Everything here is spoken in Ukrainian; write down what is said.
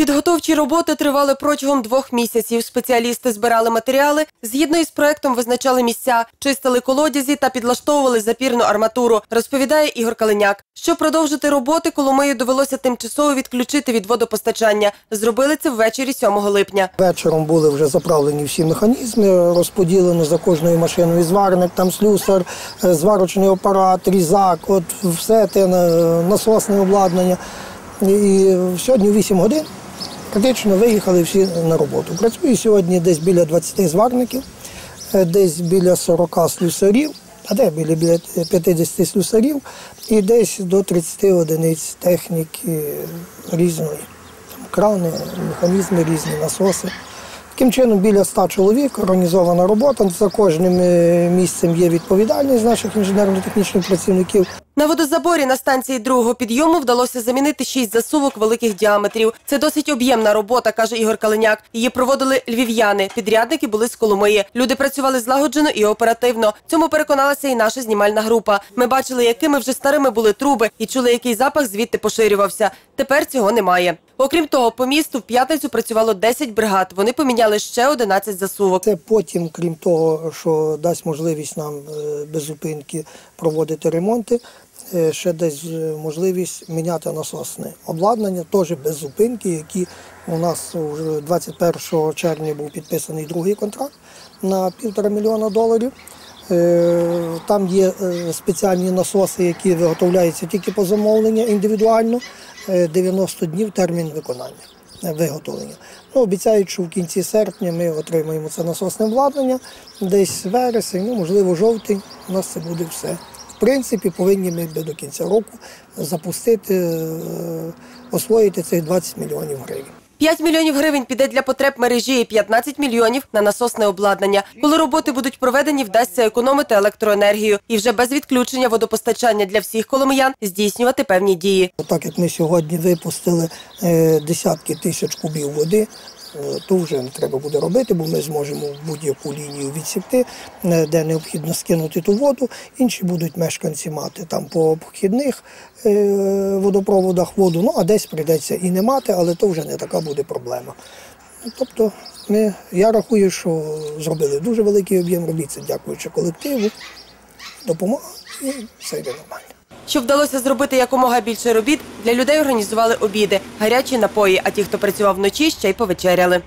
Підготовчі роботи тривали протягом двох місяців. Спеціалісти збирали матеріали, згідно із проектом визначали місця, чистили колодязі та підлаштовували запірну арматуру, розповідає Ігор Калиняк. Щоб продовжити роботи, Коломию довелося тимчасово відключити від водопостачання. Зробили це ввечері 7 липня. Вечором були вже заправлені всі механізми, розподілено за кожною машиною зварник, там слюсар, е, зварочний апарат, різак, от все те насосне обладнання. І сьогодні в 8 годин практично виїхали всі на роботу. Працює сьогодні десь біля 20 зварників, е, десь біля 40 слюсарів, а де біля, біля 50 слюсарів і десь до 30 одиниць техніки різної. Там крани, механізми різні, насоси. Таким чином, біля 100 чоловік організована робота. За кожним е, місцем є відповідальність наших інженерно-технічних працівників. На водозаборі на станції другого підйому вдалося замінити шість засувок великих діаметрів. Це досить об'ємна робота, каже Ігор Калиняк. Її проводили львів'яни. Підрядники були з Коломиї. Люди працювали злагоджено і оперативно. Цьому переконалася і наша знімальна група. Ми бачили, якими вже старими були труби, і чули, який запах звідти поширювався. Тепер цього немає. Окрім того, по місту в п'ятницю працювало 10 бригад. Вони поміняли ще 11 засувок. Це потім, крім того, що дасть можливість нам е, без зупинки проводити ремонти, е, ще дасть е, можливість міняти насосне обладнання, теж без зупинки, які у нас вже 21 червня був підписаний другий контракт на півтора мільйона доларів. Е, Там є е, спеціальні насоси, які виготовляються тільки по замовленню індивідуально. Е, 90 днів термін виконання е, виготовлення. Ну, обіцяють, що в кінці серпня ми отримаємо це насосне обладнання, десь вересень, ну можливо, жовтень. У нас це буде все. В принципі, повинні ми до кінця року запустити, е, освоїти цих 20 мільйонів гривень. 5 мільйонів гривень піде для потреб мережі і 15 мільйонів на насосне обладнання. Коли роботи будуть проведені, вдасться економити електроенергію і вже без відключення водопостачання для всіх коломиян здійснювати певні дії. Так як ми сьогодні випустили е, десятки тисяч кубів води, то вже не треба буде робити, бо ми зможемо будь-яку лінію відсікти, е, де необхідно скинути ту воду. Інші будуть мешканці мати там по обхідних е, водопроводах воду, ну а десь прийдеться і не мати, але то вже не така буде проблема. Тобто, ми, я рахую, що зробили дуже великий об'єм робіт, дякуючи колективу, допомога і все йде нормально. Щоб вдалося зробити якомога більше робіт, для людей організували обіди, гарячі напої. А ті, хто працював вночі, ще й повечеряли.